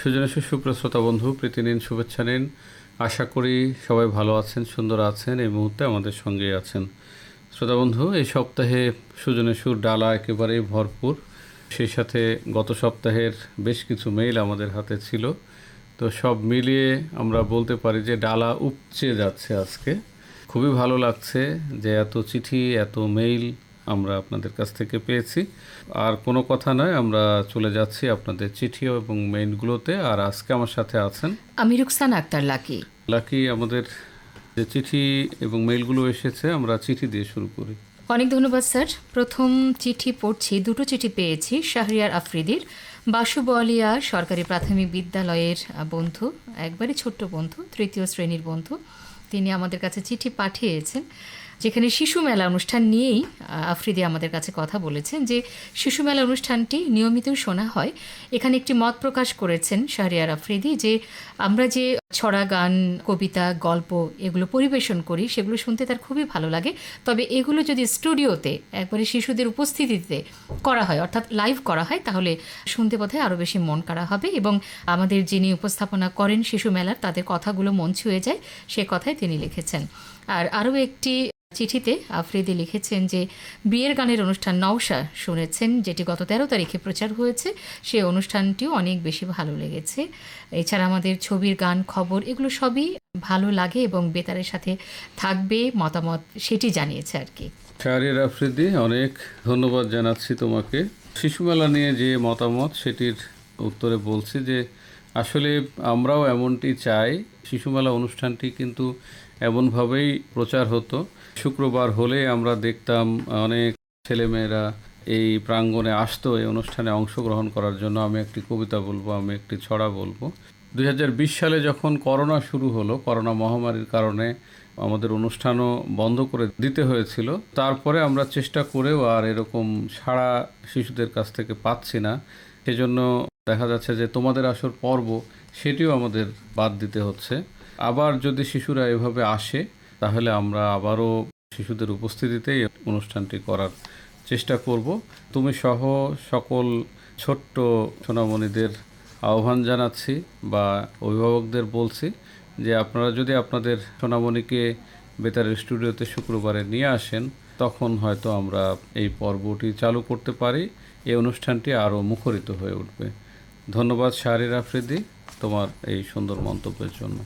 সুজনেশ্বর সুপ্রশ্রোতা বন্ধু প্রীতি নিন শুভেচ্ছা নিন। আশা করি সবাই ভালো আছেন, সুন্দর আছেন, এই মুহূর্তে আমাদের সঙ্গেই আছেন। শ্রোতা বন্ধু, এই সপ্তাহে সুজনেশ্বর ডালা একেবারেই ভরপুর। সেই সাথে গত সপ্তাহের বেশ কিছু মেইল আমাদের হাতে ছিল। তো সব মিলিয়ে আমরা বলতে পারি যে ডালা উপচে যাচ্ছে আজকে। খুবই ভালো লাগছে যে এত চিঠি, এত মেইল আমরা আপনাদের কাছ থেকে পেয়েছি। আর কোনো কথা নয় আমরা চলে যাচ্ছি আপনাদের চিঠি এবং মেইলগুলোতে। আর আজকে আমার সাথে আছেন আমি রুকসান আক্তার লাকি। লাকি আমাদের যে চিঠি এবং মেইলগুলো এসেছে আমরা চিঠি দিয়ে শুরু করি। অনেক ধন্যবাদ স্যার। প্রথম চিঠি পড়ছি দুটো চিঠি পেয়েছি শাহরিয়ার আফ্রিদির। বাসু বলিয়া সরকারি প্রাথমিক বিদ্যালয়ের বন্ধু একবারে ছোট্ট বন্ধু তৃতীয় শ্রেণির বন্ধু। তিনি আমাদের কাছে চিঠি পাঠিয়েছেন। যেখানে শিশু মেলা অনুষ্ঠান নিয়েই আফ্রিদি আমাদের কাছে কথা বলেছেন যে শিশু মেলা অনুষ্ঠানটি নিয়মিত শোনা হয়। এখানে একটি মত প্রকাশ করেছেন শাহরিয়ার আফ্রিদি যে আমরা যে ছড়া গান, কবিতা, গল্প এগুলো পরিবেশন করি, সেগুলো শুনতে তার খুবই ভালো লাগে। তবে এগুলো যদি স্টুডিওতে, একবারে শিশুদের উপস্থিতিতে করা হয়, অর্থাৎ লাইভ করা হয়, তাহলে শুনতে বোধহয় আরও বেশি মন করা হবে এবং আমাদের যিনি উপস্থাপনা করেন শিশু মেলার, তাদের কথাগুলো মন ছুঁয়ে যায়। সে কথাই তিনি লিখেছেন। আর আরও একটি চিঠিতে আফ্রিদি লিখেছেন যে, বিয়ের গানের অনুষ্ঠান নওশা শুনেছেন, যেটি গত তেরো তারিখে প্রচার হয়েছে। সেই অনুষ্ঠানটিও অনেক বেশি ভালো লেগেছে। এছাড়া আমাদের ছবির গান, খবর, এগুলো সবই ভালো লাগে এবং বেতারের সাথে থাকবে মতামত সেটি জানিয়েছে আর কি। শাহরিয়ার আফ্রিদি, অনেক ধন্যবাদ জানাচ্ছি তোমাকে। শিশু মেলা নিয়ে যে মতামত, সেটির উত্তরে বলছি যে, আসলে আমরাও এমনটি চাই, শিশু মেলা অনুষ্ঠানটি কিন্তু এমনভাবেই প্রচার হতো। শুক্রবার হলে আমরা দেখতাম অনেক ছেলেমেয়েরা এই প্রাঙ্গণে আসতো, এই অনুষ্ঠানে অংশগ্রহণ করার জন্য। আমি একটি কবিতা বলব, আমি একটি ছড়া বলব। দুই হাজার বিশ সালে যখন করোনা শুরু হলো, করোনা মহামারীর কারণে আমাদের অনুষ্ঠানও বন্ধ করে দিতে হয়েছিল। তারপরে আমরা চেষ্টা করেও আর এরকম সারা শিশুদের কাছ থেকে পাচ্ছি না। সেজন্য দেখা যাচ্ছে যে তোমাদের আসর পর্ব, সেটিও আমাদের বাদ দিতে হচ্ছে। আবার যদি শিশুরা এভাবে আসে, তাহলে আমরা আবারও শিশুদের উপস্থিতিতে এই অনুষ্ঠানটি করার চেষ্টা করব। তুমি সহ সকল ছোট্ট সোনামণিদের আহ্বান জানাচ্ছি বা অভিভাবকদের বলছি যে আপনারা যদি আপনাদের সোনামণিকে বেতারের স্টুডিওতে শুক্রবারে নিয়ে আসেন, তখন হয়তো আমরা এই পর্বটি চালু করতে পারি। এই অনুষ্ঠানটি আরও মুখরিত হয়ে উঠবে। ধন্যবাদ শাহরির আফ্রিদি তোমার এই সুন্দর মন্তব্যের জন্য।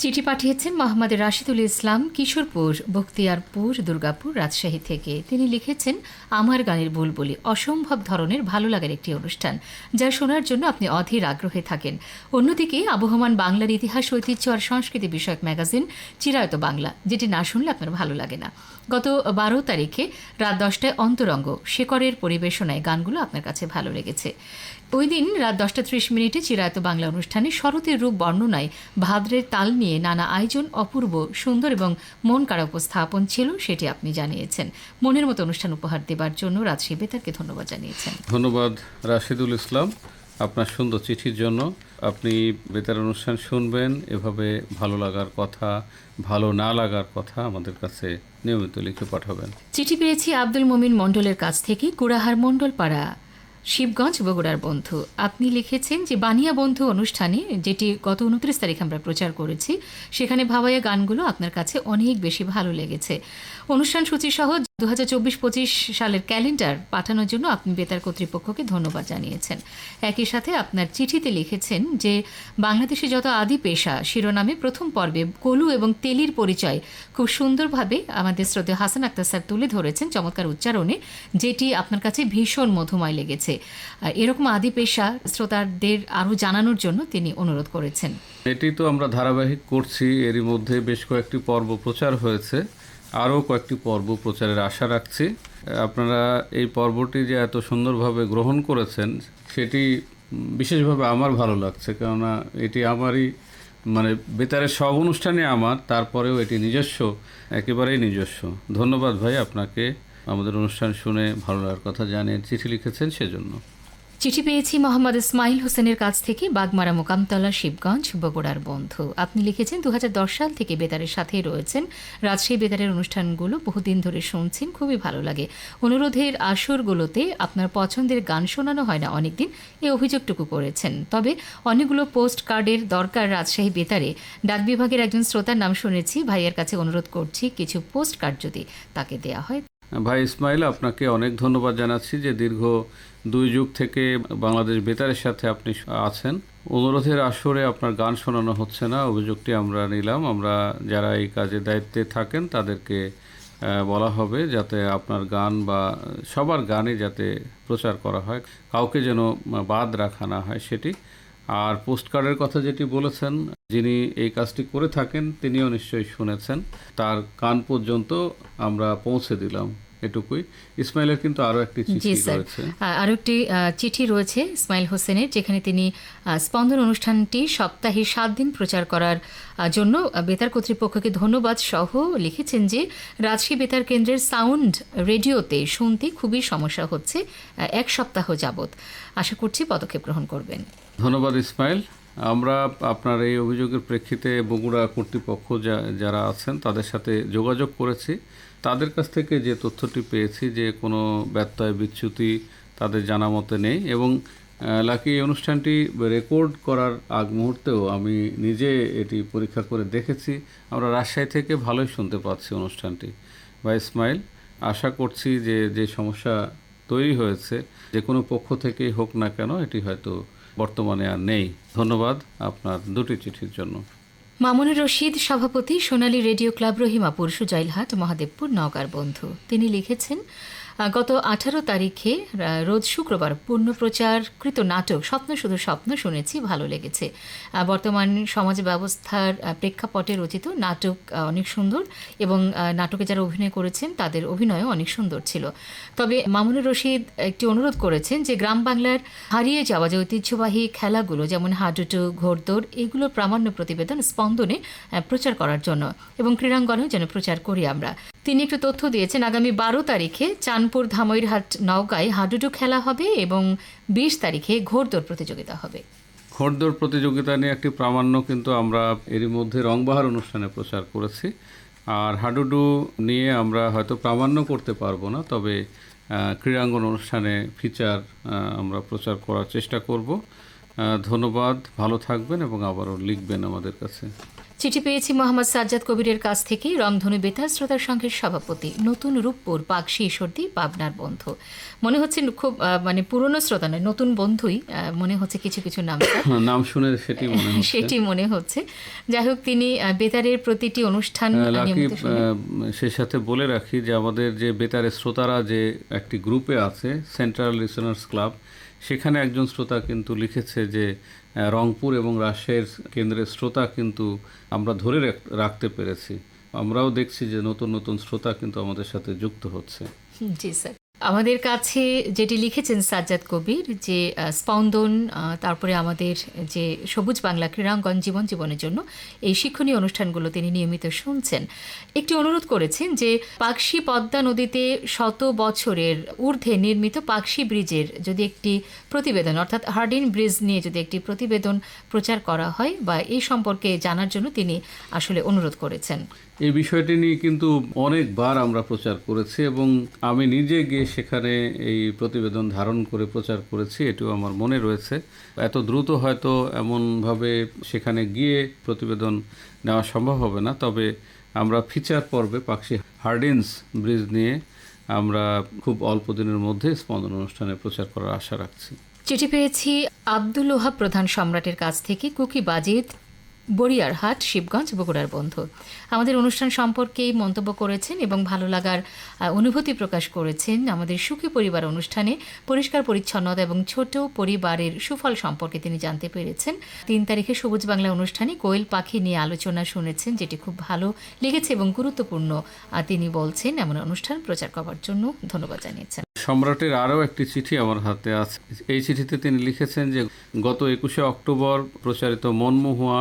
চিঠি পাঠিয়েছেন মোহাম্মদ রাশিদুল ইসলাম, কিশোরপুর, বখতিয়ারপুর, দুর্গাপুর, রাজশাহী থেকে। তিনি লিখেছেন, আমার গানের বুলবুলি অসম্ভব ধরনের, ভালো লাগার একটি অনুষ্ঠান, যা শোনার জন্য আপনি অধীর আগ্রহে থাকেন। অন্যদিকে আবহমান বাংলার ইতিহাস, ঐতিহ্য আর সংস্কৃতি বিষয়ক ম্যাগাজিন, চিরায়ত বাংলা, যেটি না শুনলে আপনার ভালো লাগে না। গত বারো তারিখে রাত দশটায় অন্তরঙ্গ শেকরের পরিবেশনায় গানগুলো আপনার কাছে ভালো লেগেছে। ওই দিন রাত দশটা ত্রিশ মিনিটে চিরায়ত বাংলা অনুষ্ঠানে শরতের রূপ বর্ণনায় ভাদ্রের তাল নিয়ে নানা আয়োজন অপূর্ব সুন্দর এবং মন কাড়া উপস্থাপন ছিল সেটি আপনি জানিয়েছেন। মনের মতো অনুষ্ঠান উপহার দেবার জন্য রাজশাহী বেতারকে ধন্যবাদ জানিয়েছেন। ধন্যবাদ রাশিদুল ইসলাম আপনার সুন্দর চিঠির জন্য। আপনি বেতার অনুষ্ঠান শুনবেন এভাবে ভালো লাগার কথা ভালো না লাগার কথা আমাদের কাছে নিয়মিত লিখে পাঠাবেন। চিঠি পেয়েছি আব্দুল মমিন মণ্ডলের কাছ থেকে কুড়াহার মণ্ডলপাড়া। শিবগঞ্জ বগুড়ার বন্ধু। আপনি লিখেছেন যে বানিয়া বন্ধু অনুষ্ঠানে, যেটি গত উনত্রিশ তারিখ আমরা প্রচার করেছি, সেখানে ভাবাইয়া গানগুলো আপনার কাছে অনেক বেশি ভালো লেগেছে। অনুষ্ঠান সূচি সহ দু হাজার চব্বিশ পঁচিশ সালের ক্যালেন্ডার পাঠানোর জন্য আপনি বেতার কর্তৃপক্ষকে ধন্যবাদ জানিয়েছেন। একই সাথে আপনার চিঠিতে লিখেছেন যে, বাংলাদেশে যত আদি পেশা, শিরোনামে প্রথম পর্বে কলু এবং তেলির পরিচয় খুব সুন্দরভাবে আমাদের শ্রদ্ধেয় হাসান আক্তার স্যার তুলে ধরেছেন চমৎকার উচ্চারণে, যেটি আপনার কাছে ভীষণ মধুময় লেগেছে। এরকম আদি পেশা শ্রোতাদের আরও জানানোর জন্য তিনি অনুরোধ করেছেন। এটি তো আমরা ধারাবাহিক করছি, এরই মধ্যে বেশ কয়েকটি পর্ব প্রচার হয়েছে। আরও কয়েকটি পর্ব প্রচারের আশা রাখছি। আপনারা এই পর্বটি যে এত সুন্দরভাবে গ্রহণ করেছেন, সেটি বিশেষভাবে আমার ভালো লাগছে, কেননা এটি আমারই মানে বেতারের সব অনুষ্ঠানে আমার, তারপরেও এটি নিজস্ব, একেবারেই নিজস্ব। ধন্যবাদ ভাই, আপনাকে আমাদের অনুষ্ঠান শুনে ভালো লাগার কথা জানিয়ে চিঠি লিখেছেন সেজন্য। চিঠি পেয়েছি মোহাম্মদ ইসমাইল হোসেনের কাছ থেকে বাগমারা মোকামতলা, শিবগঞ্জ, বগুড়ার বন্ধু। আপনি লিখেছেন দু হাজার দশ সাল থেকে বেতারের সাথেই রয়েছেন। রাজশাহী বেতারের অনুষ্ঠানগুলো বহুদিন ধরে শুনছেন, খুবই ভালো লাগে। অনুরোধের আসরগুলোতে আপনার পছন্দের গান শোনানো হয় না অনেকদিন, এ অভিযোগটুকু করেছেন। তবে অনেকগুলো পোস্ট কার্ডের দরকার রাজশাহী বেতারে। ডাক বিভাগের একজন শ্রোতার নাম শুনেছি, ভাইয়ের কাছে অনুরোধ করছি, কিছু পোস্ট কার্ড যদি তাকে দেয়া হয়। ভাই ইসমাইল, আপনাকে অনেক ধন্যবাদ জানাচ্ছি যে দীর্ঘ দুই যুগ থেকে বাংলাদেশ বেতারের সাথে আপনি আছেন। অনুরোধের আসরে আপনার গান শোনানো হচ্ছে না, অভিযোগটি আমরা নিলাম। আমরা যারা এই কাজে দায়িত্বে থাকেন, তাদেরকে বলা হবে যাতে আপনার গান বা সবার গানে যাতে প্রচার করা হয়, কাউকে যেন বাদ রাখা না হয় সেটি। আর পোস্ট কার্ডের কথা যেটি বলেছেন, যিনি এই কাজটি করে থাকেন, তিনিও নিশ্চয়ই শুনেছেন। তার কান পর্যন্ত আমরা পৌঁছে দিলাম। এটুকুই। ইসমাইলের কিন্তু আরও একটি চিঠি রয়েছে। আরও একটি চিঠি রয়েছে ইসমাইল হোসেনের যেখানে তিনি স্পন্দন অনুষ্ঠানটি সপ্তাহে সাত দিন প্রচার করার জন্য বেতার কর্তৃপক্ষকে ধন্যবাদ সহ লিখেছেন যে রাজশাহী বেতার কেন্দ্রের সাউন্ড রেডিওতে শুনতে খুবই সমস্যা হচ্ছে এক সপ্তাহ যাবৎ। আশা করছি পদক্ষেপ গ্রহণ করবেন। ধন্যবাদ ইসমাইল। আমরা আপনার এই অভিযোগের প্রেক্ষিতে বগুড়া কর্তৃপক্ষ যারা আছেন তাদের সাথে যোগাযোগ করেছি। তাদের কাছ থেকে যে তথ্যটি পেয়েছি যে কোনো ব্যত্যয় বিচ্যুতি তাদের জানা মতে নেই এবং লাকি, এই অনুষ্ঠানটি রেকর্ড করার আগ মুহূর্তেও আমি নিজে এটি পরীক্ষা করে দেখেছি। আমরা রাজশাহী থেকে ভালোই শুনতে পাচ্ছি অনুষ্ঠানটি। বা ইসমাইল, আশা করছি যে যে সমস্যা তৈরি হয়েছে, যে কোনো পক্ষ থেকেই হোক না কেন, এটি হয়তো বর্তমানে আর নেই। ধন্যবাদ আপনার দুটি চিঠির জন্য। মামুনুর রশিদ সভাপতি সোনালী রেডিও ক্লাব রহিমাপুর সুজাইলহাট মহাদেবপুর নগার বন্ধু। তিনি লিখেছেন গত আঠারো তারিখে রোজ শুক্রবার পূর্ণপ্রচারকৃত নাটক স্বপ্ন শুধু স্বপ্ন শুনেছি, ভালো লেগেছে। বর্তমান সমাজ ব্যবস্থার প্রেক্ষাপটে রচিত নাটক অনেক সুন্দর এবং নাটকে যারা অভিনয় করেছেন তাদের অভিনয়ও অনেক সুন্দর ছিল। তবে মামুনুর রশিদ একটি অনুরোধ করেছেন যে গ্রাম বাংলার হারিয়ে যাওয়া যে ঐতিহ্যবাহী খেলাগুলো যেমন হাডুটু ঘোড়দৌড়, এগুলো প্রামাণ্য প্রতিবেদন স্পন্দনে প্রচার করার জন্য এবং ক্রীড়াঙ্গনেও যেন প্রচার করি আমরা। তিনি একটু তথ্য দিয়েছেন, আগামী বারো তারিখে চাঁদপুর ধামইরহাট নওগাঁয় হাডুডু খেলা হবে এবং বিশ তারিখে ঘোড়দৌড় প্রতিযোগিতা হবে। ঘোড়দৌড় প্রতিযোগিতা নিয়ে একটি প্রামাণ্য কিন্তু আমরা এরই মধ্যে রংবাহার অনুষ্ঠানে প্রচার করেছি। আর হাডুডু নিয়ে আমরা হয়তো প্রামাণ্য করতে পারব না, তবে ক্রীড়াঙ্গন অনুষ্ঠানে ফিচার আমরা প্রচার করার চেষ্টা করব। ধন্যবাদ, ভালো থাকবেন এবং আবারও লিখবেন আমাদের কাছে। চিঠি পেয়েছি মোহাম্মদ সাজ্জাদ কবিরের কাছ থেকে রংধনু বেতার শ্রোতার সংঘের সভাপতি। নতুন রূপপুর পাকশি ঈশ্বরদী পাবনার বন্ধু। মনে হচ্ছে খুব মানে পুরনো শ্রোতা নয় নতুন বন্ধুই মনে হচ্ছে কিছু কিছু নাম নাম শুনে সেটি মনে হচ্ছে। সেটি মনে হচ্ছে। যাই হোক তিনি বেতারের প্রতিটি অনুষ্ঠান সেই সাথে বলে রাখি যে আমাদের যে বেতারের শ্রোতারা যে একটি গ্রুপে আছে সেন্ট্রাল লিসনার্স ক্লাব সেখানে একজন শ্রোতা কিন্তু লিখেছে যে রংপুর এবং রাজশাহীর কেন্দ্রের শ্রোতা কিন্তু আমরা ধরে রাখ- রাখতে পেরেছি। আমরাও দেখছি যে নতুন নতুন শ্রোতা কিন্তু আমাদের সাথে যুক্ত হচ্ছে। জি, স্যার। আমাদের কাছে যেটি লিখেছেন সাজ্জাদ কবির, যে স্পন্দন তারপরে আমাদের যে সবুজ বাংলা ক্রীড়াঙ্গন জীবন জীবনের জন্য এই শিক্ষণীয় অনুষ্ঠানগুলো তিনি নিয়মিত শুনছেন। একটি অনুরোধ করেছেন যে পাকশি পদ্মা নদীতে শত বছরের ঊর্ধ্বে নির্মিত পাকশি ব্রিজের যদি একটি প্রতিবেদন, অর্থাৎ হার্ডিন ব্রিজ নিয়ে যদি একটি প্রতিবেদন প্রচার করা হয় বা এই সম্পর্কে জানার জন্য তিনি আসলে অনুরোধ করেছেন। এই বিষয়টি নিয়ে কিন্তু অনেকবার আমরা প্রচার করেছি এবং আমি নিজে গিয়ে সেখানে এই প্রতিবেদন ধারণ করে প্রচার করেছি, এটিও আমার মনে রয়েছে। এত দ্রুত হয়তো এমনভাবে সেখানে গিয়ে প্রতিবেদন নেওয়া সম্ভব হবে না, তবে আমরা ফিচার পর্বে পাকশি হার্ডিন্স ব্রিজ নিয়ে আমরা খুব অল্প দিনের মধ্যে স্পন্দন অনুষ্ঠানে প্রচার করার আশা রাখছি। চিঠি পেয়েছি আব্দুল ওহাব প্রধান সম্রাটের কাছ থেকে কুকি বাজিদ বড়িয়ারহাট, শিবগঞ্জ, বগুড়ার বন্ধু। আমাদের অনুষ্ঠান সম্পর্কে মন্তব্য করেছেন এবং ভালো লাগার অনুভূতি প্রকাশ করেছেন আমাদের সুখী পরিবার অনুষ্ঠানে পরিষ্কার, পরিচ্ছন্নতা এবং ছোট পরিবারের সুফল সম্পর্কে তিনি জানতে পেরেছেন। তিন তারিখে সবুজ বাংলা অনুষ্ঠানে কোয়েল পাখি নিয়ে আলোচনা শুনেছেন, যেটি খুব ভালো লেগেছে এবং গুরুত্বপূর্ণ তিনি বলছেন। এমন অনুষ্ঠান প্রচার করার জন্য ধন্যবাদ জানিয়েছেন। সম্রাটের আরও একটি চিঠি আমার হাতে আছে। এই চিঠিতে তিনি লিখেছেন যে, গত একুশে অক্টোবর প্রচারিত মনমোহুয়া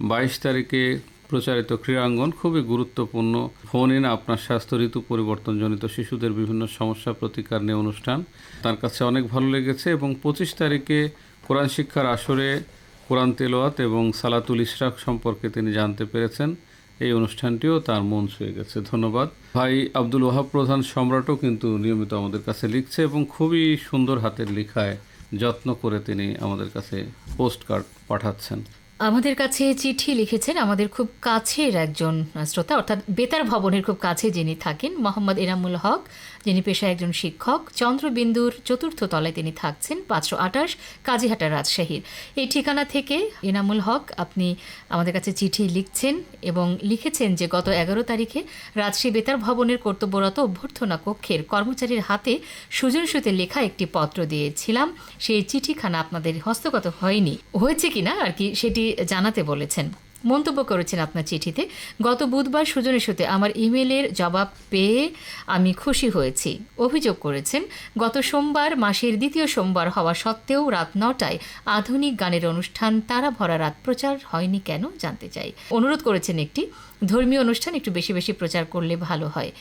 বাইশ তারিখে প্রচারিত ক্রীড়াঙ্গন খুবই গুরুত্বপূর্ণ। ফোন ইন, আপনার স্বাস্থ্য ঋতু পরিবর্তনজনিত শিশুদের বিভিন্ন সমস্যা প্রতিকার নিয়ে অনুষ্ঠান। তার কাছে অনেক ভালো লেগেছে এবং পঁচিশ তারিখে কোরআন শিক্ষার আসরে কোরআন তেলোয়াত এবং সালাতুল ইশরাক সম্পর্কে তিনি জানতে পেরেছেন। এই অনুষ্ঠানটিও তার মন ছুঁয়ে গেছে। ধন্যবাদ। ভাই আব্দুল ওহাব প্রধান সম্রাটও কিন্তু নিয়মিত আমাদের কাছে লিখছে এবং খুবই সুন্দর হাতের লেখায় যত্ন করে তিনি আমাদের কাছে পোস্ট কার্ড পাঠাচ্ছেন। আমাদের কাছে চিঠি লিখেছেন আমাদের খুব কাছের একজন শ্রোতা, অর্থাৎ বেতার ভবনের খুব কাছে যিনি থাকেন, মোহাম্মদ এনামুল হক। যিনি পেশায় একজন শিক্ষক, চন্দ্রবিন্দুর চতুর্থ তলায় তিনি থাকছেন, পাঁচশো আঠাশ, কাজীহাটা রাজশাহীর। এই ঠিকানা থেকে এনামুল হক, আপনি আমাদের কাছে চিঠি লিখছেন এবং লিখেছেন যে গত এগারো তারিখে রাজশাহী বেতার ভবনের কর্তব্যরত অভ্যর্থনা কক্ষের কর্মচারীর হাতে সুজন সুতে লেখা একটি পত্র দিয়েছিলাম। সেই চিঠিখানা আপনাদের হস্তগত হয়নি। হয়েছে কিনা আর কি সেটি জানাতে বলেছেন। মন্তব্য করেছেন আপনার চিঠিতে, গত বুধবার সুজনের সাথে আমার ইমেলের জবাব পেয়ে আমি খুশি হয়েছি। অভিযোগ করেছেন, গত সোমবার মাসের দ্বিতীয় সোমবার হওয়া সত্ত্বেও রাত নটায় আধুনিক গানের অনুষ্ঠান তারা ভরা রাত প্রচার হয়নি কেন জানতে চাই। অনুরোধ করেছেন একটি, ধর্মীয় অনুষ্ঠান একটু বেশি বেশি প্রচার করলে ভালো হয়।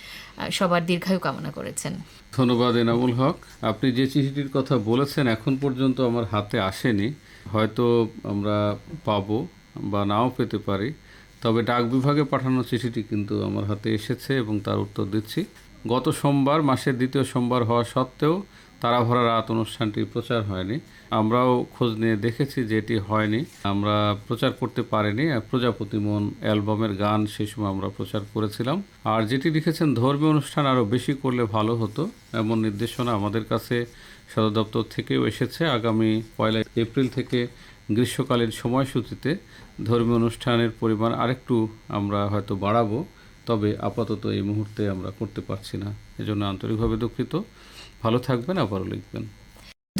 সবার দীর্ঘায়ু কামনা করেছেন। ধন্যবাদ, এনামুল হক। আপনি যে চিঠিটির কথা বলেছেন, এখন পর্যন্ত আমার হাতে আসেনি। হয়তো আমরা পাবো। বা নাও পেতে পারি। তবে ডাক বিভাগে পাঠানো চিঠিটি কিন্তু আমার হাতে এসেছে এবং তার উত্তর দিচ্ছি। গত সোমবার মাসের দ্বিতীয় সোমবার হওয়া সত্ত্বেও তারা ভরা রাত অনুষ্ঠানটি প্রচার হয়নি। আমরাও খোঁজ নিয়ে দেখেছি যে এটি হয়নি। আমরা প্রচার করতে পারিনি। প্রজাপতি মন অ্যালবামের গান সেই সময় আমরা প্রচার করেছিলাম। আর যেটি লিখেছেন, ধর্মীয় অনুষ্ঠান আরও বেশি করলে ভালো হতো এমন নির্দেশনা আমাদের কাছে সদর দপ্তর থেকেও এসেছে। আগামী পয়লা এপ্রিল থেকে গ্রীষ্মকালীন সময়সূচিতে ধর্মীয় অনুষ্ঠানের পরিমাণ আরেকটু আমরা হয়তো বাড়াবো, তবে আপাতত এই মুহূর্তে আমরা করতে পারছি না। এজন্য আন্তরিকভাবে দুঃখিত। ভালো থাকবেন, আবারও লিখবেন।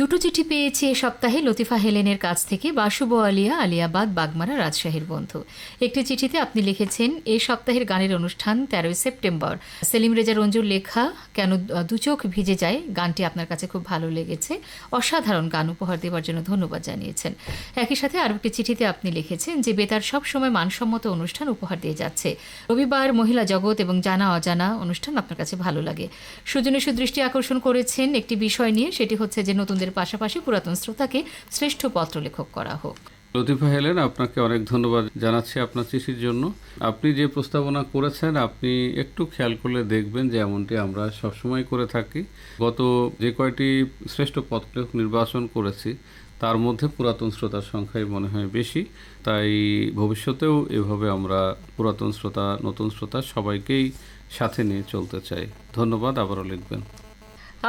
দুটো চিঠি পেয়েছি এ সপ্তাহে লতিফা হেলেনের কাছ থেকে বাসু বোয়ালিয়া আলিয়াবাদ বাগমারা রাজশাহীর বন্ধু। একটি চিঠিতে আপনি লিখেছেন এই সপ্তাহের গানের অনুষ্ঠান তেরোই সেপ্টেম্বর। সেলিম রেজা রঞ্জুর লেখা, কেন দু চোখ ভিজে যায়? গানটি আপনার কাছে খুব ভালো লেগেছে। অসাধারণ গান উপহার দেওয়ার জন্য ধন্যবাদ জানিয়েছেন। একই সাথে আরও একটি চিঠিতে আপনি লিখেছেন, যে বেতার সবসময় মানসম্মত অনুষ্ঠান উপহার দিয়ে যাচ্ছে। রবিবার মহিলা জগৎ এবং জানা অজানা অনুষ্ঠান আপনার কাছে ভালো লাগে। সুজনে সুদৃষ্টি আকর্ষণ করেছেন একটি বিষয় নিয়ে, সেটি হচ্ছে যে নতুনদের পাশাপাশি পুরাতন শ্রোতাকে শ্রেষ্ঠ পত্রলেখক করা হোক। লতিফা হেলেন আপনাকে অনেক ধন্যবাদ জানাচ্ছি আপনার চিঠির জন্য। আপনি যে প্রস্তাবনা করেছেন আপনি একটু খেয়াল করলে দেখবেন যে এমনটি আমরা সবসময় করে থাকি। গত যে কয়টি শ্রেষ্ঠ পথলেখ নির্বাচন করেছি তার মধ্যে পুরাতন শ্রোতার সংখ্যাই মনে হয় বেশি। তাই ভবিষ্যতেও এভাবে আমরা পুরাতন শ্রোতা নতুন শ্রোতা সবাইকেই সাথে নিয়ে চলতে চাই। ধন্যবাদ আবারও লিখবেন।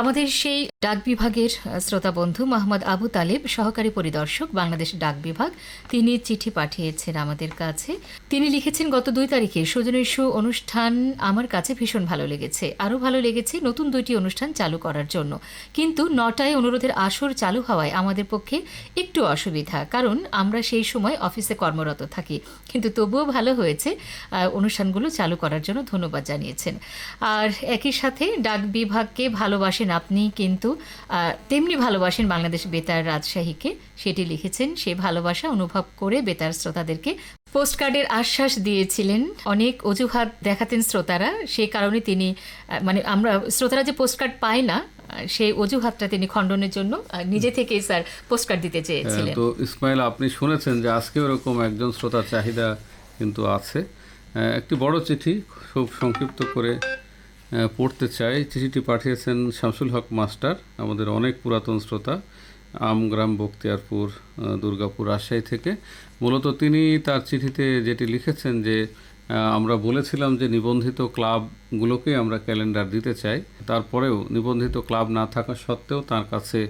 আমাদের সেই ডাক বিভাগের শ্রোতা বন্ধু মোহাম্মদ আবু তালেব, সহকারী পরিদর্শক, বাংলাদেশ ডাক বিভাগ, তিনি চিঠি পাঠিয়েছেন আমাদের কাছে। তিনি লিখেছেন, গত দুই তারিখে সুজনের শু অনুষ্ঠান আমার কাছে ভীষণ ভালো লেগেছে। আরও ভালো লেগেছে নতুন দুইটি অনুষ্ঠান চালু করার জন্য। কিন্তু নটায় অনুরোধের আসর চালু হওয়ায় আমাদের পক্ষে একটু অসুবিধা। কারণ আমরা সেই সময় অফিসে কর্মরত থাকি। কিন্তু তবুও ভালো হয়েছে অনুষ্ঠানগুলো চালু করার জন্য ধন্যবাদ জানিয়েছেন। আর একই সাথে ডাক বিভাগকে ভালোবাসেন আপনি কিন্তু তেমনি ভালোবাসেন বাংলাদেশ বেতার রাজশাহীকে। সেটি লিখেছেন সে ভালোবাসা অনুভব করে বেতার শ্রোতাদেরকে পোস্টকার্ডের আশ্বাস দিয়েছিলেন। অনেক অজুহাত দেখাতেন শ্রোতারা। সেই কারণে তিনি মানে আমরা শ্রোতারা যে পোস্টকার্ড পায় না সেই অজুহাতটা তিনি খণ্ডনের জন্য নিজে থেকেই স্যার পোস্টকার্ড দিতে চেয়েছিলেন। তো ইসমাইল আপনি শুনেছেন যে আজকে ওরকম একজন শ্রোতার চাহিদা কিন্তু আছে। একটি বড় চিঠি খুব সংক্ষিপ্ত করে পড়তে চাই। চিঠিটি পাঠিয়েছেন শামসুল হক মাস্টার, আমাদের অনেক পুরাতন শ্রোতা আমগ্রাম বক্তিয়ারপুর দুর্গাপুর, রাজশাহী থেকে। মূলত তিনি তার চিঠিতে যেটি লিখেছেন যে আমরা বলেছিলাম যে নিবন্ধিত ক্লাবগুলোকে আমরা ক্যালেন্ডার দিতে চাই। তারপরেও নিবন্ধিত ক্লাব না থাকা সত্ত্বেও তার কাছে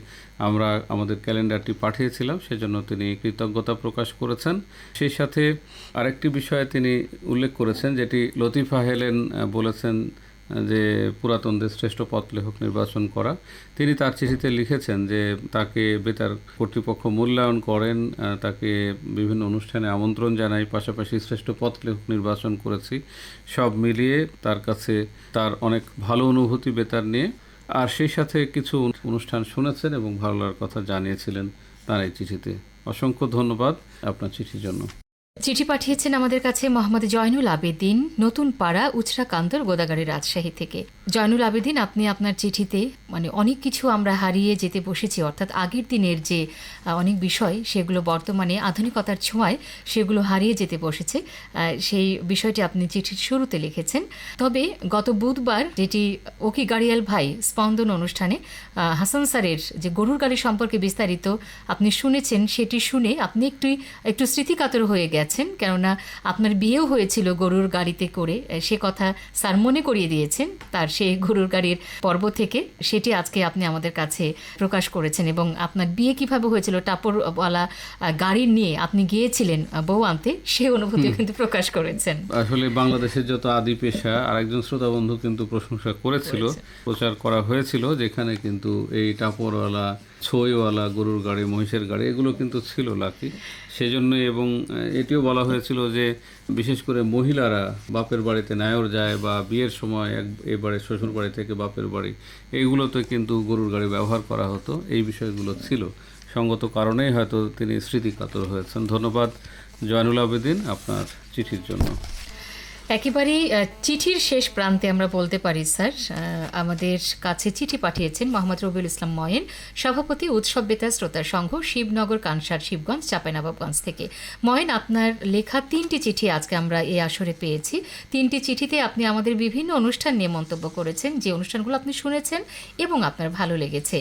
আমরা আমাদের ক্যালেন্ডারটি পাঠিয়েছিলাম, সেজন্য তিনি কৃতজ্ঞতা প্রকাশ করেছেন। সেই সাথে আরেকটি বিষয়ে তিনি উল্লেখ করেছেন, যেটি লতিফা হেলেন বলেছেন যে পুরাতনদের শ্রেষ্ঠ পথ লেখক নির্বাচন করা। তিনি তার চিঠিতে লিখেছেন যে তাকে বেতার কর্তৃপক্ষ মূল্যায়ন করেন তাকে বিভিন্ন অনুষ্ঠানে আমন্ত্রণ জানাই, পাশাপাশি শ্রেষ্ঠ পথ লেখক নির্বাচন করেছি। সব মিলিয়ে তার কাছে তার অনেক ভালো অনুভূতি বেতার নিয়ে। আর সেই সাথে কিছু অনুষ্ঠান শুনেছেন এবং ভালো লাগার কথা জানিয়েছিলেন তার এই চিঠিতে। অসংখ্য ধন্যবাদ আপনার চিঠির জন্য। চিঠি পাঠিয়েছেন আমাদের কাছে মোহাম্মদ জয়নুল আবেদিন, নতুন পাড়া উচরা কান্দর গোদাগাড়ি রাজশাহী থেকে। জয়নুল আবেদিন, আপনি আপনার চিঠিতে মানে অনেক কিছু আমরা হারিয়ে যেতে বসেছি, অর্থাৎ আগের দিনের যে অনেক বিষয়, সেগুলো বর্তমানে আধুনিকতার ছোঁয়ায় সেগুলো হারিয়ে যেতে বসেছে সেই বিষয়টি আপনি চিঠির শুরুতে লিখেছেন। তবে গত বুধবার যেটি ওকি গাড়িয়াল ভাই স্পন্দন অনুষ্ঠানে হাসান স্যারের যে গরুর গাড়ি সম্পর্কে বিস্তারিত আপনি শুনেছেন, সেটি শুনে আপনি একটু একটু স্মৃতিকাতর হয়ে গেছেন। কেননা আপনার বিয়েও হয়েছিল গরুর গাড়িতে করে। সে কথা স্যার মনে করিয়ে দিয়েছেন। তার সেই গরুর গাড়ির পর্ব থেকে সেটি আজকে আপনি আমাদের কাছে প্রকাশ করেছেন এবং আপনার বিয়ে কীভাবে হয়েছিল টাপরওয়ালা গাড়ি নিয়ে আপনি গিয়েছিলেন বউ আনতে সে অনুভূতি কিন্তু প্রকাশ করেছেন। আসলে বাংলাদেশের যত আদি পেশা আরেকজন শ্রোতা বন্ধু কিন্তু প্রশংসা করেছিল। প্রচার করা হয়েছিল যেখানে কিন্তু এই টাপরওয়ালা ছইওয়ালা গরুর গাড়ি, মহিষের গাড়ি, এগুলো কিন্তু ছিল লাকি। সেজন্য এবং এটিও বলা হয়েছিল যে বিশেষ করে মহিলারা বাপের বাড়িতে নায়র যায় বা বিয়ের সময় এক, এবারে শ্বশুর বাড়ি থেকে বাপের বাড়ি, এইগুলোতে কিন্তু গরুর গাড়ি ব্যবহার করা হতো। এই বিষয়গুলো ছিল। সঙ্গত কারণেই হয়তো তিনি স্মৃতিকাতর হয়েছেন। ধন্যবাদ, জয়নুল আবেদিন, আপনার চিঠির জন্য। একেবারেই চিঠির শেষ প্রান্তে আমরা বলতে পারি, স্যার আমাদের কাছে চিঠি পাঠিয়েছেন মোহাম্মদ রবিউল ইসলাম ময়েন, সভাপতি উৎসব বেতার শ্রোতা সংঘ, শিবনগর, কানসার, শিবগঞ্জ, চাঁপাইনবাবগঞ্জ থেকে। ময়েন, আপনার লেখা তিনটি চিঠি আজকে আমরা এই আসরে পেয়েছি। তিনটি চিঠিতে আপনি আমাদের বিভিন্ন অনুষ্ঠান নিয়ে মন্তব্য করেছেন, যে অনুষ্ঠানগুলো আপনি শুনেছেন এবং আপনার ভালো লেগেছে।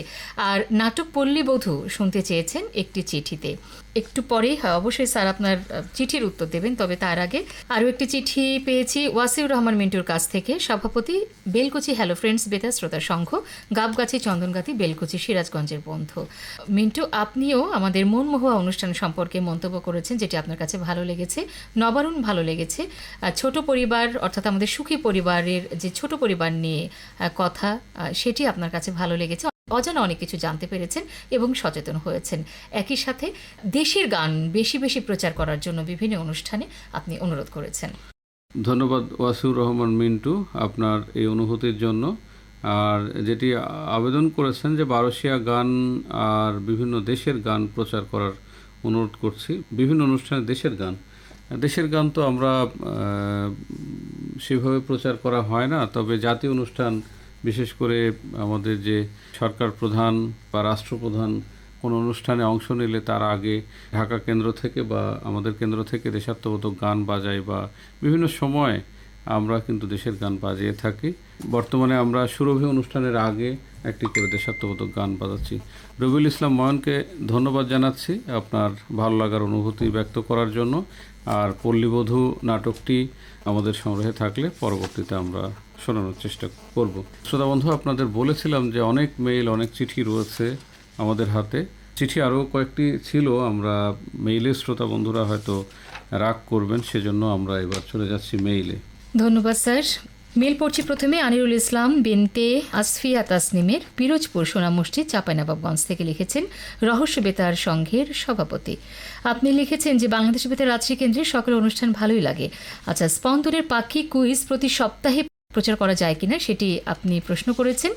আর নাটক পল্লীবধূ শুনতে চেয়েছেন একটি চিঠিতে। একটু পরেই, হয়, অবশ্যই স্যার আপনার চিঠির উত্তর দেবেন, তবে তার আগে আরও একটি চিঠি পেয়েছি ওয়াসিউর রহমান মিন্টুর কাছ থেকে, সভাপতি বেলকুচি হ্যালো ফ্রেন্ডস বেতার শ্রোতা সংঘ, গাবগাছি, চন্দনগাতি, বেলকুচি, সিরাজগঞ্জের বন্ধু। মিন্টু, আপনিও আমাদের মনমোহা অনুষ্ঠান সম্পর্কে মন্তব্য করেছেন, যেটি আপনার কাছে ভালো লেগেছে, নবারুণ ভালো লেগেছে। ছোট পরিবার, অর্থাৎ আমাদের সুখী পরিবারের যে ছোট পরিবার নিয়ে কথা সেটি আপনার কাছে ভালো লেগেছে। অজানা অনেক কিছু জানতে পেরেছেন এবং সচেতন হয়েছেন। একই সাথে দেশের গান বেশি বেশি প্রচার করার জন্য বিভিন্ন অনুষ্ঠানে আপনি অনুরোধ করেছেন। ধন্যবাদ ওয়াসিউর রহমান মিন্টু আপনার এই অনুভূতির জন্য। আর যেটি আবেদন করেছেন যে বারোশিয়া গান আর বিভিন্ন দেশের গান প্রচার করার অনুরোধ করছি। বিভিন্ন অনুষ্ঠানে দেশের গান। দেশের গান তো আমরা সেভাবে প্রচার করা হয় না, তবে জাতীয় অনুষ্ঠান বিশেষ করে আমাদের যে সরকার প্রধান বা রাষ্ট্রপ্রধান কোনো অনুষ্ঠানে অংশ নিলে তার আগে ঢাকা কেন্দ্র থেকে বা আমাদের কেন্দ্র থেকে দেশাত্মবোধক গান বাজাই বা বিভিন্ন সময় আমরা কিন্তু দেশের গান বাজিয়ে থাকি। বর্তমানে আমরা সুরভি অনুষ্ঠানের আগে একটি করে দেশাত্মবোধক গান বাজাচ্ছি। রবিউল ইসলাম ময়নকে ধন্যবাদ জানাচ্ছি আপনার ভালো লাগার অনুভূতি ব্যক্ত করার জন্য। আর পল্লীবধূ নাটকটি আমাদের সংগ্রহে থাকলে পরবর্তীতে আমরা শোনানোর চেষ্টা করব। শ্রোতা বন্ধু, আপনাদের বলেছিলাম যে অনেক মেইল অনেক চিঠি রয়েছে আমাদের হাতে। চিঠি আরও কয়েকটি ছিল, আমরা মেইলে শ্রোতা বন্ধুরা হয়তো রাগ করবেন, সেজন্য আমরা এবার চলে যাচ্ছি মেইলে ধন্যবাদ, স্যার। মেল পড়ছি প্রথমে আনিরুল ইসলাম বিনতে আসফিয়া তাসনিমের পিরোজপুর সোনা মসজিদ চাঁপাইনবাবগঞ্জ থেকে লিখেছেন রহস্য বেতার সংঘের সভাপতি। আপনি লিখেছেন যে বাংলাদেশ বেতার রাত্রি কেন্দ্রের সকল অনুষ্ঠান ভালোই লাগে। আচ্ছা স্পন্দনের পাখি কুইজ প্রতি সপ্তাহে প্রচার করা যায় কিনা সেটি আপনি প্রশ্ন করেছেন।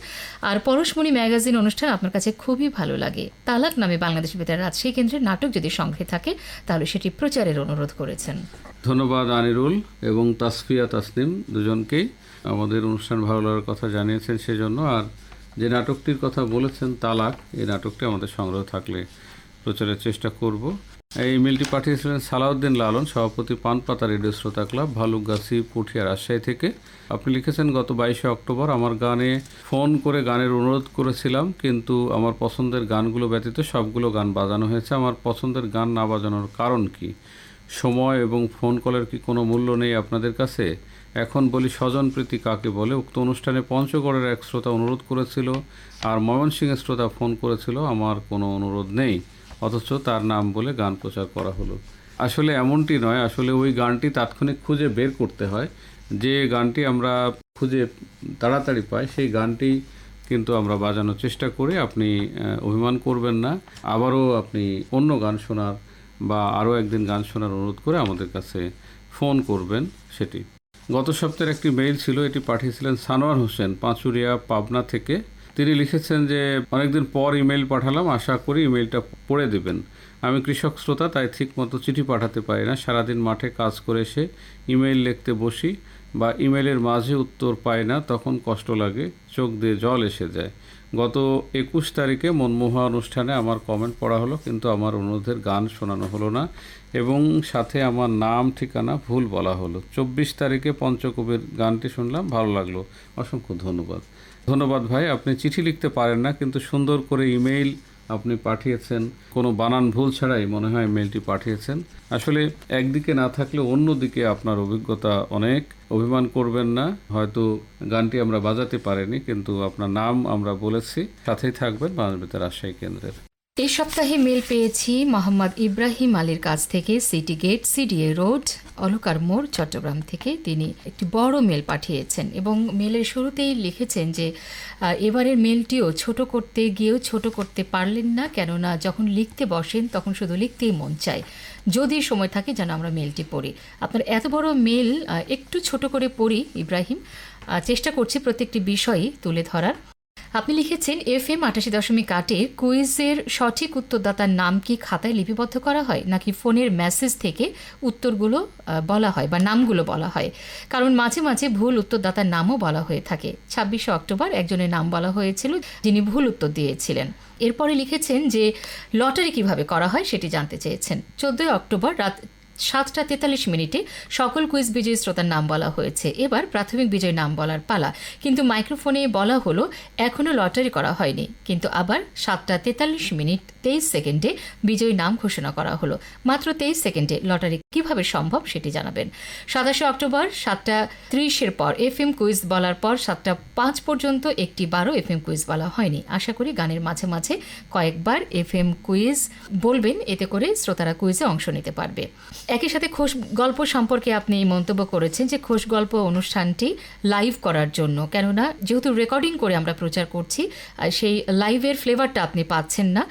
আর পরশমণি ম্যাগাজিন অনুষ্ঠান আপনার কাছে খুবই ভালো লাগে। তালাক নামে বাংলাদেশ বেতার রাজশাহী কেন্দ্রের নাটক যদি সংঘে থাকে, তাহলে সেটি প্রচারের অনুরোধ করেছেন। ধন্যবাদ আনিরুল এবং তাসফিয়া তাসনিম দুজনকেই। আমাদের অনুষ্ঠান ভালো লাগার কথা জানিয়েছেন সেজন্য। আর যে নাটকটির কথা বলেছেন তালাক, এই নাটকটি আমাদের সংগ্রহ থাকলে প্রচারের চেষ্টা করব। এই ইমেলটি পাঠিয়েছিলেন সালাউদ্দিন লালন, সভাপতি পানপাতা রেডিও শ্রোতা ক্লাব ভালুকগাছি পুঠিয়া রাজশাহী থেকে। আপনি লিখেছেন, গত বাইশে অক্টোবর আমার গানে ফোন করে গানের অনুরোধ করেছিলাম, কিন্তু আমার পছন্দের গানগুলো ব্যতীত সবগুলো গান বাজানো হয়েছে। আমার পছন্দের গান না বাজানোর কারণ কি? সময় এবং ফোন কলের কি কোনো মূল্য নেই আপনাদের কাছে? এখন বলি স্বজন প্রীতি কাকে বলে? উক্ত অনুষ্ঠানে পঞ্চগড়ের এক শ্রোতা অনুরোধ করেছিল আর ময়মনসিংহের শ্রোতা ফোন করেছিল, আমার কোনো অনুরোধ নেই। অথচ তার নাম বলে গান প্রচার করা হলো। আসলে এমনটি নয়, আসলে ওই গানটি তাৎক্ষণিক খুঁজে বের করতে হয়। যে গানটি আমরা খুঁজে তাড়াতাড়ি পাই, সেই গানটি কিন্তু আমরা বাজানোর চেষ্টা করি। আপনি অভিমান করবেন না। আবারও আপনি অন্য গান শোনার বা আরও একদিন গান শোনার অনুরোধ করে আমাদের কাছে ফোন করবেন সেটি। গত সপ্তাহের একটি মেইল ছিল, এটি পাঠিয়েছিলেন সানোয়ার হোসেন, পাঁচুরিয়া, পাবনা থেকে। তিনি লিখেছেন যে, অনেকদিন পর ইমেল পাঠালাম, আশা করি ইমেলটা পড়ে দেবেন। আমি কৃষক শ্রোতা, তাই ঠিক মতো চিঠি পাঠাতে পারি না। সারাদিন মাঠে কাজ করে এসে ইমেল লিখতে বসি। বা ইমেলের মাঝে উত্তর পায় না, তখন কষ্ট লাগে, চোখ দিয়ে জল এসে যায়। গত একুশ তারিখে মনমোহা অনুষ্ঠানে আমার কমেন্ট পড়া হলো, কিন্তু আমার অনুরোধের গান শোনানো হলো না, এবং সাথে আমার নাম, ঠিকানা ভুল বলা হলো। চব্বিশ তারিখে পঞ্চকবির গানটি শুনলাম, ভালো লাগল। অসংখ্য ধন্যবাদ। ধন্যবাদ ভাই, আপনি চিঠি লিখতে পারেন না, কিন্তু সুন্দর করে ইমেইল আপনি পাঠিয়েছেন, কোনো বানান ভুল ছাড়াই মনে হয় মেলটি পাঠিয়েছেন। আসলে একদিকে না থাকলে অন্যদিকে আপনার অভিজ্ঞতা অনেক, অভিমান করবেন না। হয়তো গানটি আমরা বাজাতে পারিনি, কিন্তু আপনার নাম আমরা বলেছি। সাথেই থাকবেন বাংলাদেশ রাজশাহী কেন্দ্রের। এই সপ্তাহে মেল পেয়েছি মোহাম্মদ ইব্রাহিম আলীর কাছ থেকে সিটি গেট সিডিএ রোড অলকার মোড়, চট্টগ্রাম থেকে। তিনি একটি বড় মেল পাঠিয়েছেন এবং মেলের শুরুতেই লিখেছেন যে এবারের মেলটিও ছোট করতে গিয়েও ছোট করতে পারলেন না, কেননা যখন লিখতে বসেন তখন শুধু লিখতেই মন চায়। যদি সময় থাকে যেন আমরা মেলটি পড়ি। আপনার এত বড় মেল একটু ছোট করে পড়ি, ইব্রাহিম। চেষ্টা করছি প্রত্যেকটি বিষয়ই তুলে ধরার। আপনি লিখেছেন এফ এম আটাশি দশমিক আটে কুইজের সঠিক উত্তরদাতার নাম কি খাতায় লিপিবদ্ধ করা হয়, নাকি ফোনের মেসেজ থেকে উত্তরগুলো বলা হয় বা নামগুলো বলা হয়? কারণ মাঝে মাঝে ভুল উত্তরদাতার নামও বলা হয়ে থাকে। ছাব্বিশে অক্টোবর একজনের নাম বলা হয়েছিল, যিনি ভুল উত্তর দিয়েছিলেন। এরপরে লিখেছেন যে, লটারি কীভাবে করা হয় সেটি জানতে চেয়েছেন। চোদ্দই অক্টোবর রাত সাতটা তেতাল্লিশ মিনিটে সকল কুইজ বিজয়ী শ্রোতার নাম বলা হয়েছে। এবার প্রাথমিক বিজয় নাম বলার পালা। কিন্তু মাইক্রোফোনে বলা হলো এখনও লটারি করা হয়নি। কিন্তু আবার সাতটা তেতাল্লিশ মিনিট তেইশ সেকেন্ডে বিজয়ী নাম ঘোষণা করা হলো। মাত্র তেইশ সেকেন্ডে লটারি কীভাবে সম্ভব সেটি জানাবেন। সাতাশে অক্টোবর সাতটা ত্রিশের পর এফ এম কুইজ বলার পর সাতটা পাঁচ পর্যন্ত একটি বারো এফ এম কুইজ বলা হয়নি। আশা করি গানের মাঝে মাঝে কয়েকবার এফ এম কুইজ বলবেন, এতে করে শ্রোতারা কুইজে অংশ নিতে পারবে। একই সাথে খোশ গল্প সম্পর্কে আপনি এই মন্তব্য করেছেন যে খোশ গল্প অনুষ্ঠানটি লাইভ করার জন্য। কেননা, যেহেতু রেকর্ডিং করে আমরা প্রচার করছি সেই লাইভের ফ্লেভারটা আপনি পাচ্ছেন না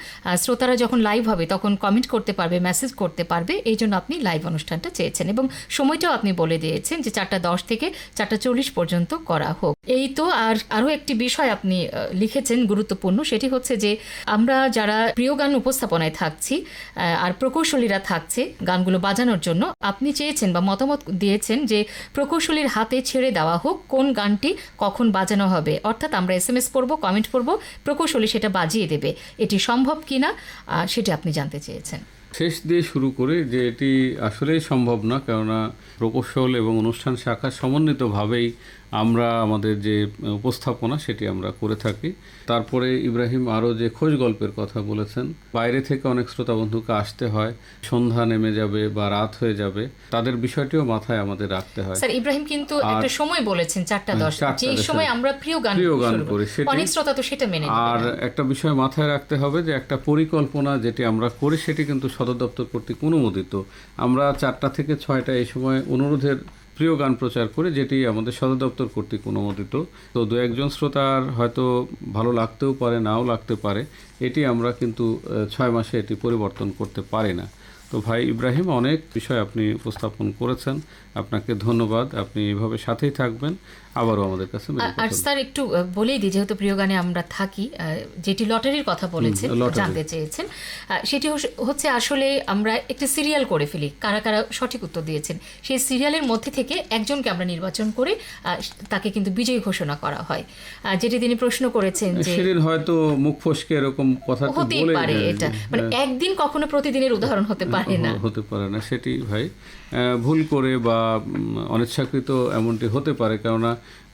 শ্রোতারা যখন লাইভ হবে তখন কমেন্ট করতে পারবে মেসেজ করতে পারবে, এই জন্য আপনি লাইভ অনুষ্ঠানটা চেয়েছেন। এবং সময়টাও আপনি বলে দিয়েছেন যে চারটা দশ থেকে চারটা চল্লিশ পর্যন্ত করা হোক। এই তো আর আরও একটি বিষয় আপনি লিখেছেন গুরুত্বপূর্ণ, সেটি হচ্ছে যে আমরা যারা প্রিয় গান উপস্থাপনায় থাকছি আর প্রকৌশলীরা থাকছে, গানগুলো বাজানোর জন্য আপনি চেয়েছেন বা মতামত দিয়েছেন যে প্রকৌশলীর হাতে ছেড়ে দেওয়া হোক, কোন গানটি কখন বাজানো হবে। অর্থাৎ আমরা এস এম এস করব কমেন্ট করব প্রকৌশলী সেটা বাজিয়ে দেবে। এটি সম্ভব কিনা না সেটি আপনি জানতে চেয়েছেন। শেষ দিয়ে শুরু করে যে এটি আসলেই সম্ভব না কেননা প্রকৌশল এবং অনুষ্ঠান শাখা সমন্বিতভাবেই আমরা আমাদের যে উপস্থাপনা সেটি আমরা করে থাকি। তারপরে ইব্রাহিম আরও যে খোঁজ গল্পের কথা বলেছেন বাইরে থেকে অনেক শ্রোতা বন্ধুকে আসতে হয় সন্ধ্যা নেমে যাবে বা রাত হয়ে যাবে তাদের বিষয়টিও মাথায় আমাদের রাখতে হয়। স্যার ইব্রাহিম কিন্তু একটা সময় বলেছেন চারটা দশ চারটা যে সময় আমরা প্রিয় গান প্রিয় গান করি, অনেক শ্রোতা তো সেটা মেনে আর একটা বিষয় মাথায় রাখতে হবে যে একটা পরিকল্পনা যেটি আমরা করি সেটি কিন্তু সদর দপ্তর কর্তৃক অনুমোদিত। আমরা চারটা থেকে ছয়টা এই সময় অনুরোধের প্রিয় গান প্রচার করে যেটি আমাদের সদর দপ্তর কর্তৃক অনুমোদিত। তো দু একজন শ্রোতার হয়তো ভালো লাগতেও পারে, নাও লাগতে পারে। এটি আমরা কিন্তু ছয় মাসে এটি পরিবর্তন করতে পারি না। তো ভাই ইব্রাহিম, অনেক বিষয় আপনি উপস্থাপন করেছেন। আপনাকে ধন্যবাদ। আপনি এভাবে সাথেই থাকবেন। আবারও আমাদের কাছে আর- স্যার একটু বলেই দিই যেহেতু প্রিয় গানে আমরা থাকি যেটি লটারির কথা বলেছেন জানতে চেয়েছেন সেটি হচ্ছে আসলে আমরা একটি সিরিয়াল করে ফেলি। কারা কারা সঠিক উত্তর দিয়েছেন? সেই সিরিয়ালের মধ্যে থেকে একজনকে আমরা নির্বাচন করে আহ, তাকে কিন্তু বিজয়ী ঘোষণা করা হয়। যেটি তিনি প্রশ্ন করেছেন যে সেদিন হয়তো মুখ ফসকে এরকম কথা হতেই পারে এটা। মানে একদিন কখনো প্রতিদিনের উদাহরণ হতে পারে না। হতে পারে না। সেটি ভাই ভুল করে বা অনিচ্ছাকৃত এমনটি হতে পারে। কেননা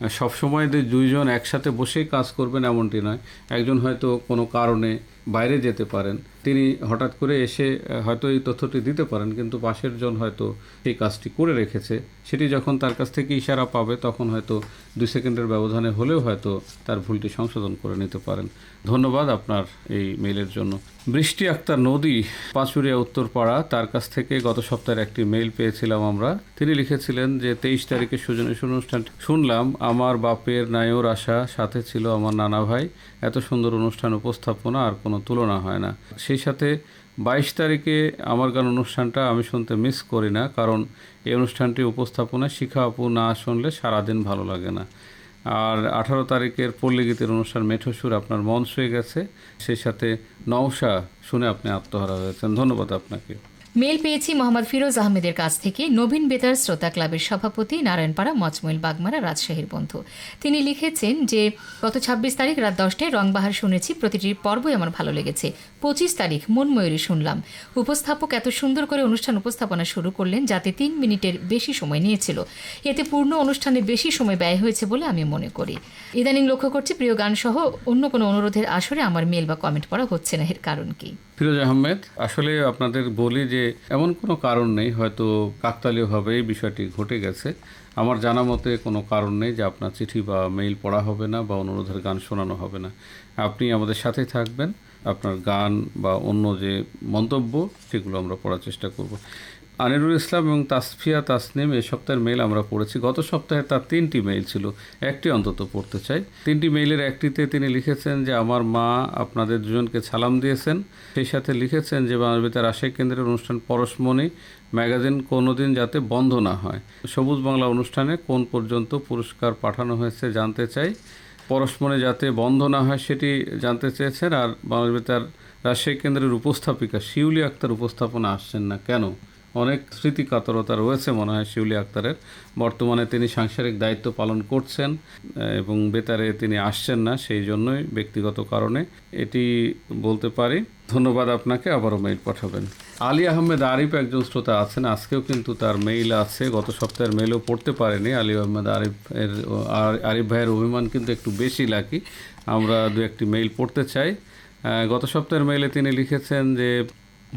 সবসময় যে দুইজন একসাথে বসে কাজ করবেন এমনটি নয়। একজন হয়তো কোনো কারণে বাইরে যেতে পারেন। তিনি হঠাৎ করে এসে হয়তো এই তথ্যটি দিতে পারেন, কিন্তু পাশের জন হয়তো সেই কাজটি করে রেখেছে। সেটি যখন তার কাছ থেকে ইশারা পাবে, তখন হয়তো দুই সেকেন্ডের ব্যবধানে হলেও হয়তো তার ভুলটি সংশোধন করে নিতে পারেন। ধন্যবাদ আপনার এই মেইলের জন্য। বৃষ্টি আক্তার নদী, পাঁচুরিয়া, উত্তরপাড়া, তার কাছ থেকে গত সপ্তাহের একটি মেইল পেয়েছিলাম আমরা। তিনি লিখেছিলেন যে, তেইশ তারিখে সুজনের অনুষ্ঠান শুনলাম, আমার বাপের নায়র আশা, সাথে ছিল আমার নানা ভাই। এত সুন্দর অনুষ্ঠান, উপস্থাপনা, আর কোনো তুলনা হয় না। সেই সাথে বাইশ তারিখে আমার গান অনুষ্ঠানটা আমি শুনতে মিস করি না, কারণ এই অনুষ্ঠানটি উপস্থাপনা শিখা আপু না শুনলে সারাদিন ভালো লাগে না। আর আঠারো তারিখের পল্লীগীতের অনুষ্ঠান মেঠোসুর আপনার মন ছুঁয়ে গেছে, সেই সাথে নওশা শুনে আপনি আত্মহারা হয়েছেন। ধন্যবাদ আপনাকে। মেল পেয়েছি মোহাম্মদ ফিরোজ আহমেদের কাছ থেকে। নবীন বেতার শ্রোতা ক্লাবের সভাপতি নারায়ণপাড়া মচমইল বাগমারা, রাজশাহীর বন্ধু। তিনি লিখেছেন যে, গত ছাব্বিশ তারিখ রাত দশটায় রংবাহার শুনেছি, প্রতিটি পর্বই আমার ভালো লেগেছে। পঁচিশ তারিখ মনময়ূরী শুনলাম। উপস্থাপক এত সুন্দর করে অনুষ্ঠান উপস্থাপনা শুরু করলেন যাতে তিন মিনিটের বেশি সময় নিয়েছিল। এতে পূর্ণ অনুষ্ঠানে বেশি সময় ব্যয় হয়েছে বলে আমি মনে করি। ইদানিং লক্ষ্য করছি প্রিয় গান সহ অন্য কোনো অনুরোধের আসরে আমার মেল বা কমেন্ট করা হচ্ছে না। এর কারণ কি? ফিরোজ আহমেদ, আসলে আপনাদের বলি যে এমন কোনো কারণ নেই, হয়তো কাকতালীয়ভাবে এই বিষয়টি ঘটে গেছে। আমার জানা মতে কোনো কারণ নেই যে আপনার চিঠি বা মেইল পড়া হবে না বা অনুরোধের গান শোনানো হবে না। আপনি আমাদের সাথে থাকবেন। আপনার গান বা অন্য যে মন্তব্য, সেগুলো আমরা পড়ার চেষ্টা করব। আনিরুল ইসলাম এবং তাসফিয়া তাসনিম এই সপ্তাহের মেইল আমরা পড়েছি। গত সপ্তাহে তার তিনটি মেইল ছিল। একটি অন্তত পড়তে চাই। তিনটি মেইলের একটিতে তিনি লিখেছেন যে, আমার মা আপনাদের দুজনকে সালাম দিয়েছেন। সেই সাথে লিখেছেন যে, বাংলাদেশ রাজশাহী কেন্দ্রের অনুষ্ঠান পরশমণি ম্যাগাজিন কোনোদিন যাতে বন্ধ না হয়। সবুজ বাংলা অনুষ্ঠানে কোন পর্যন্ত পুরস্কার পাঠানো হয়েছে জানতে চাই। পরশমণি যাতে বন্ধ না হয় সেটি জানতে চেয়েছেন। আর বাংলাদেশ রাজশাহী কেন্দ্রের উপস্থাপিকা শিউলি আক্তার উপস্থাপনা আসছেন না কেন? অনেক স্মৃতিকাতরতা রয়েছে মনে হয় শিউলি আক্তারের। বর্তমানে তিনি সাংসারিক দায়িত্ব পালন করছেন এবং বেতারে তিনি আসছেন না, সেই জন্যই ব্যক্তিগত কারণে এটি বলতে পারি। ধন্যবাদ আপনাকে, আবারও মেইল পাঠাবেন। আলী আহমেদ আরিফ একজন শ্রোতা আছেন, আজকেও কিন্তু তার মেইল আছে, গত সপ্তাহের মেইলও পড়তে পারেনি। আলী আহমেদ আরিফ এর, আর, আরিফ ভাইয়ের অভিমান কিন্তু একটু বেশি লাগি আমরা দু একটি মেইল পড়তে চাই। গত সপ্তাহের মেইলে তিনি লিখেছেন যে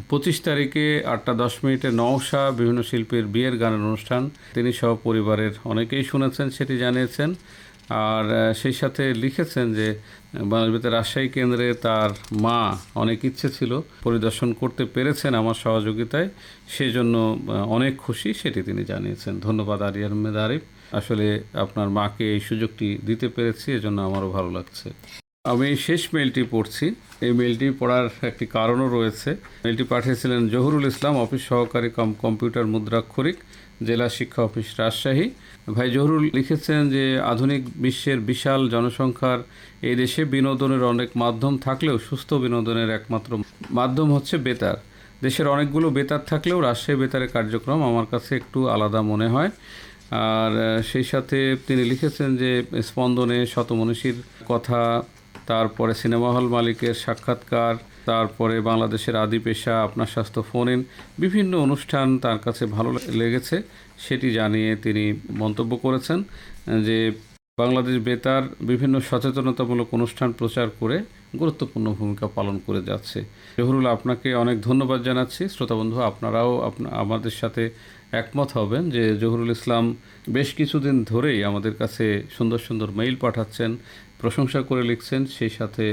পঁচিশ তারিখে আটটা দশ মিনিটে নওশা বিভিন্ন শিল্পীর বিয়ের গানের অনুষ্ঠান। তিনি সহ পরিবারের অনেকেই শুনেছেন, সেটি জানিয়েছেন। আর সেই সাথে লিখেছেন যে বাংলাদেশের রাজশাহী কেন্দ্রে তার মা অনেক ইচ্ছে ছিল পরিদর্শন করতে পেরেছেন আমার সহযোগিতায়। সেজন্য অনেক খুশি, সেটি তিনি জানিয়েছেন। ধন্যবাদ আলী আহমেদ আরিফ। আসলে আপনার মাকে এই সুযোগটি দিতে পেরেছি, এজন্য আমারও ভালো লাগছে। আমি শেষ মেলটি পড়ছি। এই মেলটি পড়ার একটি কারণও রয়েছে। মেলটি পাঠিয়েছিলেন জহুরুল ইসলাম, অফিস সহকারী কম, কম্পিউটার মুদ্রাক্ষরিক, জেলা শিক্ষা অফিস রাজশাহী। ভাই জহুরুল লিখেছেন যে, আধুনিক বিশ্বের বিশাল জনসংখ্যার এই দেশে বিনোদনের অনেক মাধ্যম থাকলেও সুস্থ বিনোদনের একমাত্র মাধ্যম হচ্ছে বেতার। দেশের অনেকগুলো বেতার থাকলেও রাজশাহী বেতারের কার্যক্রম আমার কাছে একটু আলাদা মনে হয়। আর, সেই সাথে তিনি লিখেছেন যে, স্পন্দনে শতমনীষীর কথা তারপরে সিনেমা হল মালিকের সাক্ষাৎকার, তারপরে বাংলাদেশের আদি পেশা, আপনার স্বাস্থ্য ফোন ইন বিভিন্ন অনুষ্ঠান তার কাছে ভালো লেগেছে, সেটি জানিয়ে তিনি মন্তব্য করেছেন যে বাংলাদেশ বেতার বিভিন্ন সচেতনতামূলক অনুষ্ঠান প্রচার করে গুরুত্বপূর্ণ ভূমিকা পালন করে যাচ্ছে। জহুরুল, আপনাকে অনেক ধন্যবাদ জানাচ্ছি। শ্রোতা বন্ধু, আপনারাও আপনা- আমাদের সাথে একমত হবেন যে জহুরুল ইসলাম বেশ কিছুদিন ধরেই আমাদের কাছে সুন্দর সুন্দর মেইল পাঠাচ্ছেন প্রশংসা করে লিখছেন, সেই সাথে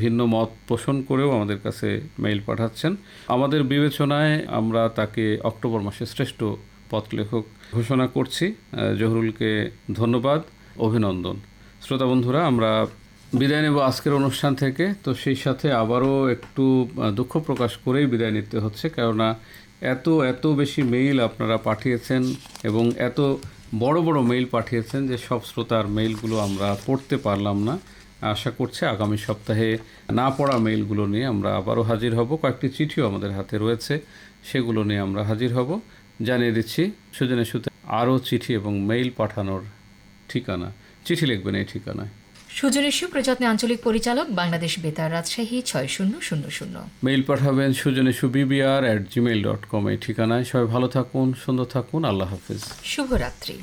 ভিন্ন মত পোষণ করেও আমাদের কাছে মেইল পাঠাচ্ছেন। আমাদের বিবেচনায় আমরা তাকে অক্টোবর মাসে শ্রেষ্ঠ পথ লেখক ঘোষণা করছি। জহুরুলকে ধন্যবাদ, অভিনন্দন। শ্রোতা বন্ধুরা, আমরা বিদায় নেব আজকের অনুষ্ঠান থেকে। তো সেই সাথে আবারও একটু দুঃখ প্রকাশ করেই বিদায় নিতে হচ্ছে, কেননা এত এত বেশি মেইল আপনারা পাঠিয়েছেন এবং এত বড় বড় মেইল পাঠিয়েছেন যে সব শ্রোতার মেইলগুলো আমরা পড়তে পারলাম না। আশা করছি আগামী সপ্তাহে না পড়া মেইলগুলো নিয়ে আমরা আবারও হাজির হব। কয়েকটি চিঠিও আমাদের হাতে রয়েছে, সেগুলো নিয়ে আমরা হাজির হব। জানিয়ে দিচ্ছি, সুজনের সুতে আরও চিঠি এবং মেইল পাঠানোর ঠিকানা। চিঠি লিখবেন এই ঠিকানায়। সুজনের সুপ্রযত্নে আঞ্চলিক পরিচালক বাংলাদেশ বেতার রাজশাহী ছয় শূন্য শূন্য শূন্য। মেইল পাঠাবেন সুজনেশু BBR at gmail dot com এই ঠিকানায়। সবাই ভালো থাকুন সুন্দর থাকুন আল্লাহ হাফিজ। শুভরাত্রি।